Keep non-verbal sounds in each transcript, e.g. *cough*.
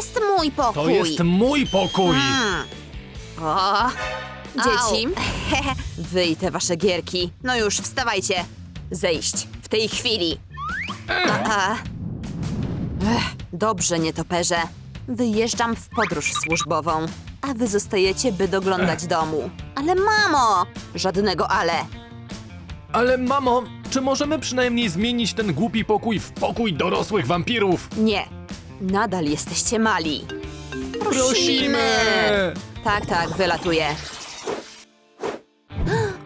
jest mój pokój. To jest mój pokój! Mm. O, dzieci, wy i te wasze gierki. No już, wstawajcie. Zejść. W tej chwili. A, a. Ech, dobrze, nietoperze. Wyjeżdżam w podróż służbową, a wy zostajecie, by doglądać domu. Ale mamo! Żadnego ale. Ale mamo, czy możemy przynajmniej zmienić ten głupi pokój w pokój dorosłych wampirów? Nie. Nadal jesteście mali. Tak, tak, wylatuję.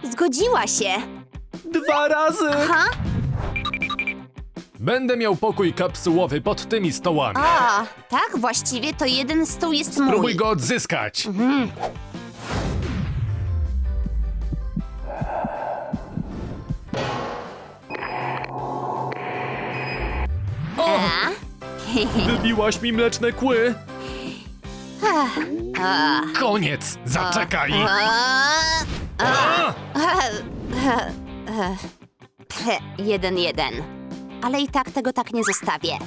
*gasps* Zgodziła się. Dwa razy! Ha? Będę miał pokój kapsułowy pod tymi stołami. A, tak, właściwie to jeden stół jest mój. Próbuj go odzyskać. Wybiłaś mi mleczne kły. Koniec! Zaczekaj! a, jeden, jeden. Ale i tak tego tak nie zostawię.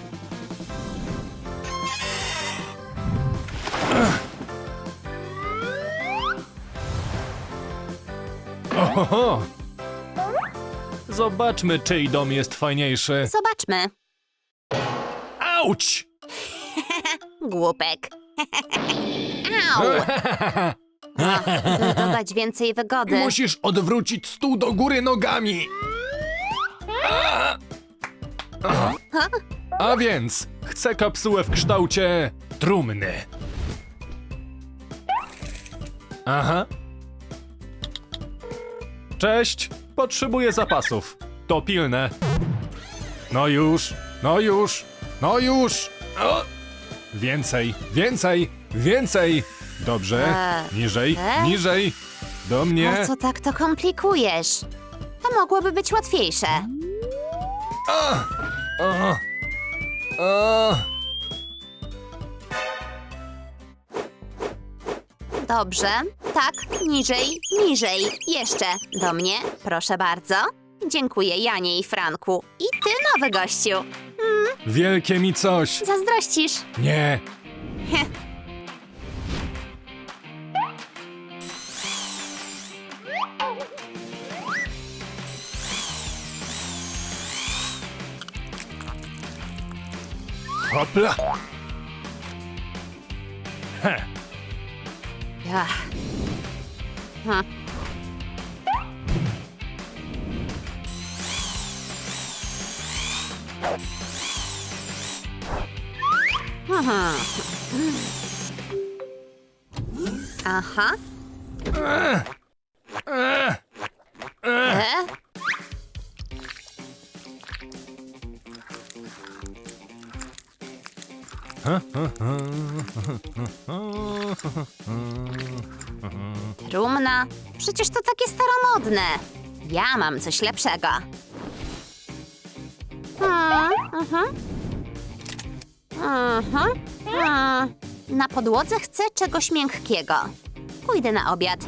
Oho! Zobaczmy, czyj dom jest fajniejszy. Zobaczmy. Auć! *laughs* Głupek. Au! *laughs* Dodać więcej wygody. Musisz odwrócić stół do góry nogami. A! A. A więc chcę kapsułę w kształcie trumny. Aha. Cześć, potrzebuję zapasów. To pilne. No już, no już, no już. O! Więcej, więcej, więcej. Dobrze, Eee, niżej, e? niżej. Do mnie. Po co tak to komplikujesz? To mogłoby być łatwiejsze. A! A! A! Dobrze. Tak, niżej, niżej. Jeszcze. Do mnie, proszę bardzo. Dziękuję Janie i Franku. I ty, nowy gościu. Wielkie mi coś. Zazdrościsz. Nie. Hopla. Heh. Ja. Hm. Aha. Eh. E? Przecież to takie staromodne. Ja mam coś lepszego. Hmm, mhm. Mhm. Hmm. Na podłodze chcę czegoś miękkiego. Pójdę na obiad.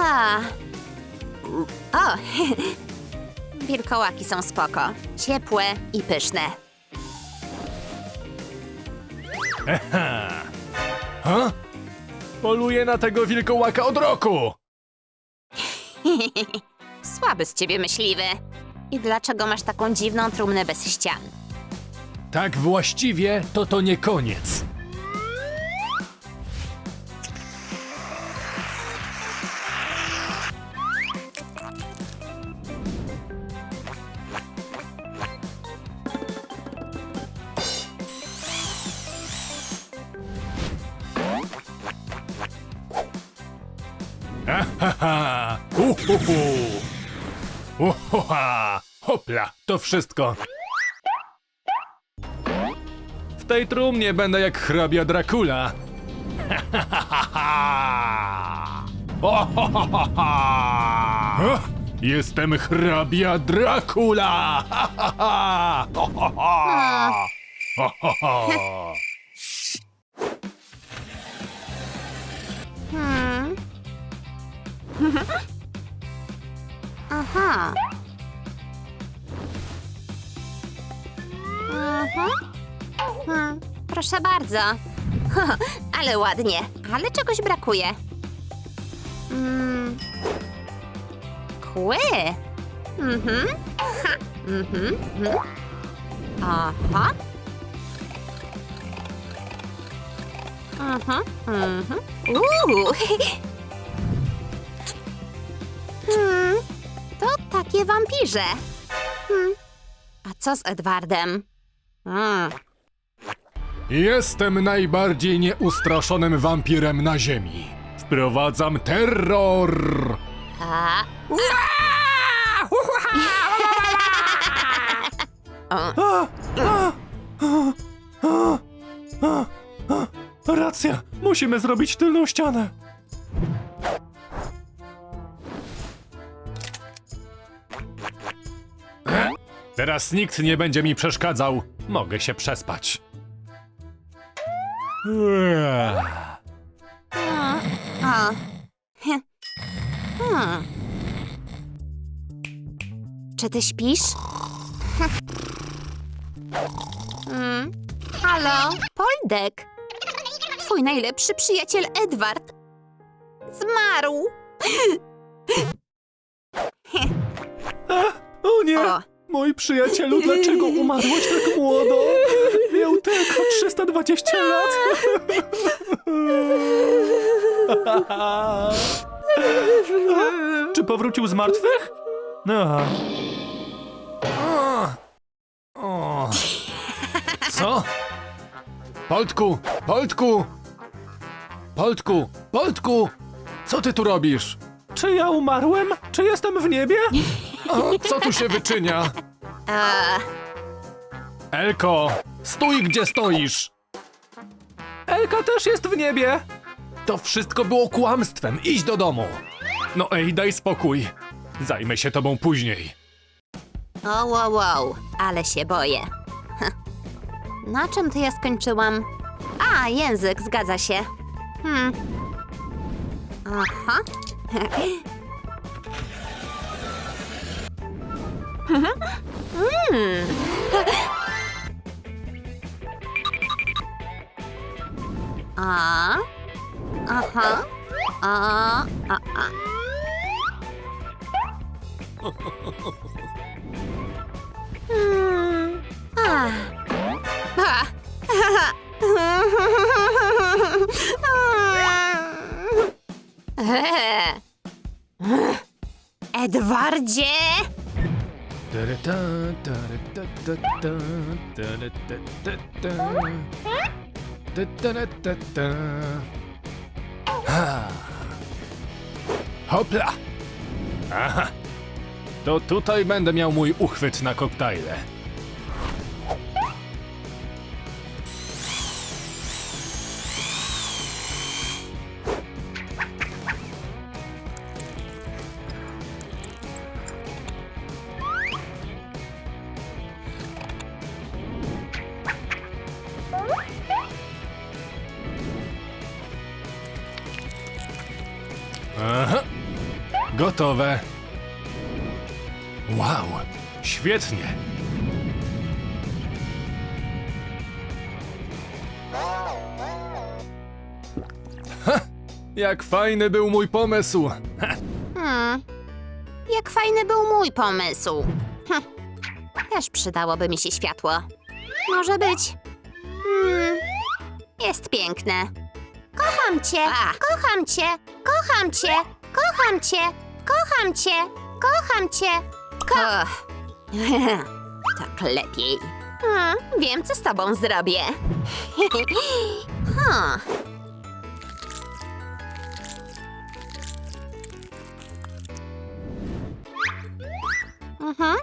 A. O, *laughs* wilkołaki są spoko. Ciepłe i pyszne. Ha? Poluję na tego wilkołaka od roku. *laughs* Słaby z ciebie myśliwy. I dlaczego masz taką dziwną trumnę bez ścian? Tak właściwie to to nie koniec. Ahaha! Uhuhu! Uhuha! Hopla! To wszystko. W tej trumnie będę jak hrabia Dracula. *laughs* Jestem hrabia Dracula! *laughs* Hmm. *laughs* Aha. Mhm. Hmm, proszę bardzo. *laughs* ale ładnie, ale czegoś brakuje. Mm. Kły. Mhm. Ha. Mhm. mhm. Aha. Mhm. Mhm. Uuu. *laughs* hmm. Takie wampirze. Hmm. A co z Edwardem? Mm. Jestem najbardziej nieustraszonym wampirem na ziemi. Wprowadzam terror! A. *laughs* Racja, musimy zrobić tylną ścianę. Teraz nikt nie będzie mi przeszkadzał. Mogę się przespać. Eee. Hm. Hmm. Czy ty śpisz? Hmm. Halo, Poldek. Twój najlepszy przyjaciel Edward zmarł. *laughs* O nie! O. Mój przyjacielu, dlaczego umarłeś tak młodo? Miał tylko 320 lat. Czy powrócił z martwych? No. O. Co? Poltku! Poltku! Poltku! Poltku! Co ty tu robisz? Czy ja umarłem? Czy jestem w niebie? O, co tu się wyczynia? E, Elko, stój gdzie stoisz! Elka też jest w niebie! To wszystko było kłamstwem, idź do domu! No ej, daj spokój. Zajmę się tobą później. o, wow, wow, ale się boję. Na czym to ja skończyłam? A, język, zgadza się. Hmm. Aha. *laughs* *laughs* Hmm. A. Aha. A. A. A. Hmm. Eee. Edwardzie! Hopla! Aha! To tutaj będę miał mój uchwyt na koktajle. Aha. Gotowe. Wow, świetnie. Ha, jak fajny był mój pomysł. Ha, Hmm. Jak fajny był mój pomysł. Hm. Też przydałoby mi się światło. Może być. Jest piękne. Kocham cię, kocham cię, kocham cię, kocham cię, kocham cię, kocham cię. Ko *laughs* tak lepiej. Hmm, wiem, co z tobą zrobię. huh. Mhm.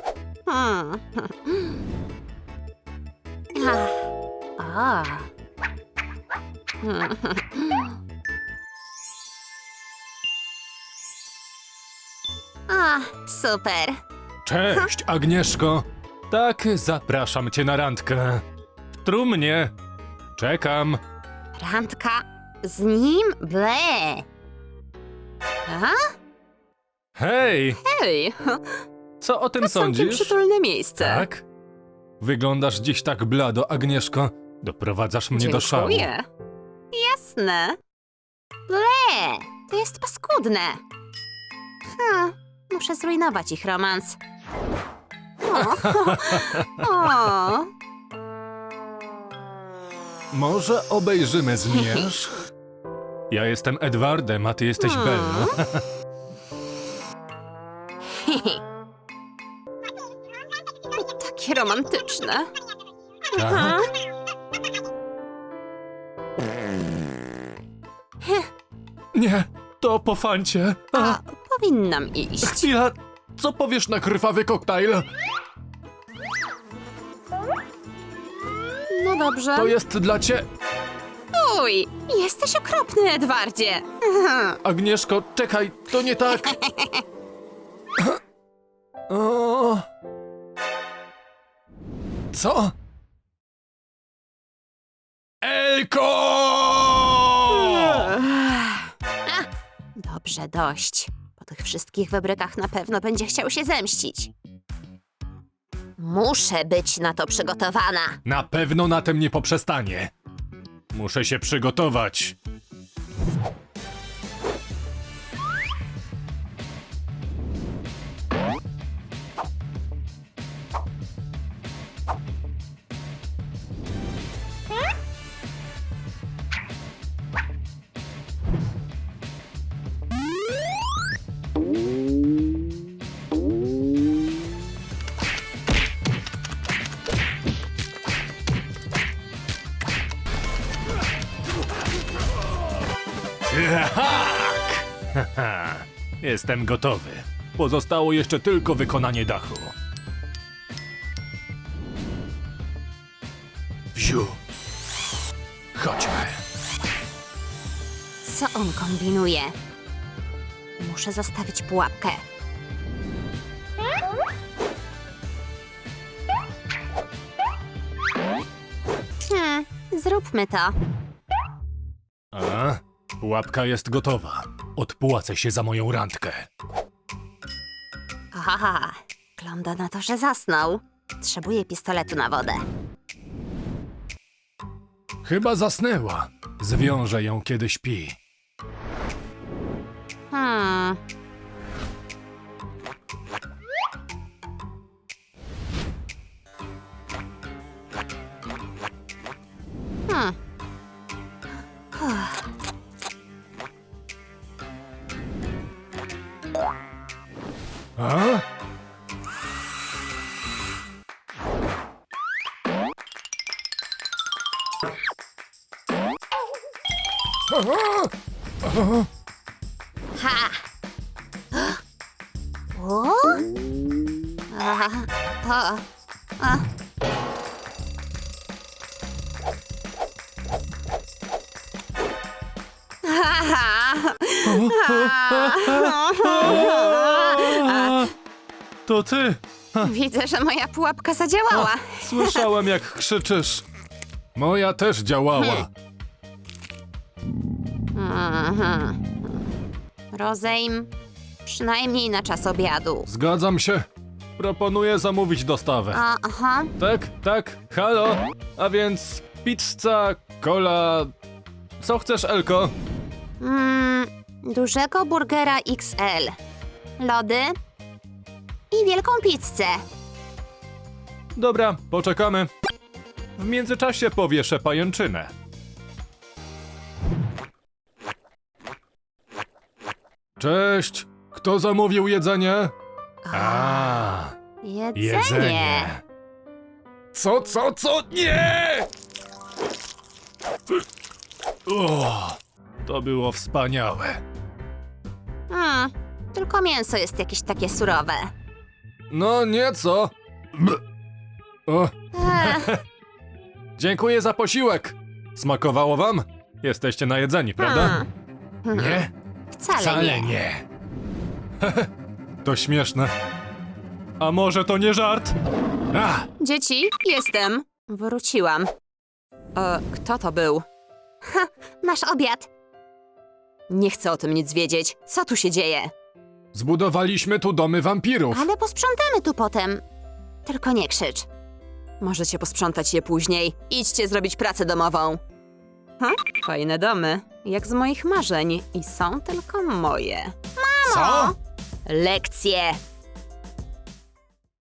Hmm. *laughs* Ah. A, super. Cześć, Agnieszko. Tak, zapraszam cię na randkę. W trumnie. Czekam. Randka z nim? Ble. A? Hej, Hej, co o tym to całkiem sądzisz? przytulne miejsce. Tak? Wyglądasz dziś tak blado, Agnieszko. Doprowadzasz mnie do szału. Dziękuję. Jasne. Ble, to jest paskudne. Hm, muszę zrujnować ich romans. O, *laughs* o. Może obejrzymy zmierzch? *laughs* Ja jestem Edwardem, a ty jesteś Hmm. Belle. *laughs* Takie romantyczne. Tak? Nie, to po fancie. A, powinnam iść. chwila, co powiesz na krwawy koktajl? No dobrze. To jest dla cie... Uj, jesteś okropny, Edwardzie. *laughs* Agnieszko, czekaj, to nie tak. *laughs* O... Co? Dobrze, dość. Po tych wszystkich wybrykach na pewno będzie chciał się zemścić. Muszę być na to przygotowana. Na pewno na tym nie poprzestanie. Muszę się przygotować. Haha, Jestem gotowy. Pozostało jeszcze tylko wykonanie dachu. Wziu. Chodźmy. Co on kombinuje? Muszę zastawić pułapkę. Hmm, zróbmy to. Pułapka jest gotowa. Odpłacę się za moją randkę. Aha, wygląda na to, że zasnął. Potrzebuję pistoletu na wodę. Chyba zasnęła. Zwiążę ją, kiedy śpi. Hmm. Ha! O? A, a, a. Ha, ha. To ty! Widzę, że moja pułapka zadziałała. Słyszałem, jak krzyczysz. Moja też działała. Mhm. Rozejm przynajmniej na czas obiadu. Zgadzam się. Proponuję zamówić dostawę. A, aha. Tak, tak, halo. A więc pizza, cola. Co chcesz, Elko? Mm, dużego burgera XL. Lody i wielką pizzę. Dobra, poczekamy. W międzyczasie powieszę pajęczynę. Cześć! Kto zamówił jedzenie? A, Jedzenie. Co, co, co? Nie! O, to było wspaniałe. Hmm, tylko mięso jest jakieś takie surowe. No nieco. B- O, Ech, *laughs* dziękuję za posiłek. Smakowało wam? Jesteście najedzeni, prawda? hmm, Nie? Wcale, nie. nie. to śmieszne. A może to nie żart? A, Dzieci, jestem. Wróciłam. E, kto to był? Ha, nasz obiad. Nie chcę o tym nic wiedzieć. Co tu się dzieje? zbudowaliśmy tu domy wampirów. Ale posprzątamy tu potem. Tylko nie krzycz. Możecie posprzątać je później. Idźcie zrobić pracę domową. Ha? Fajne domy, jak z moich marzeń i są tylko moje. Co? Lekcje!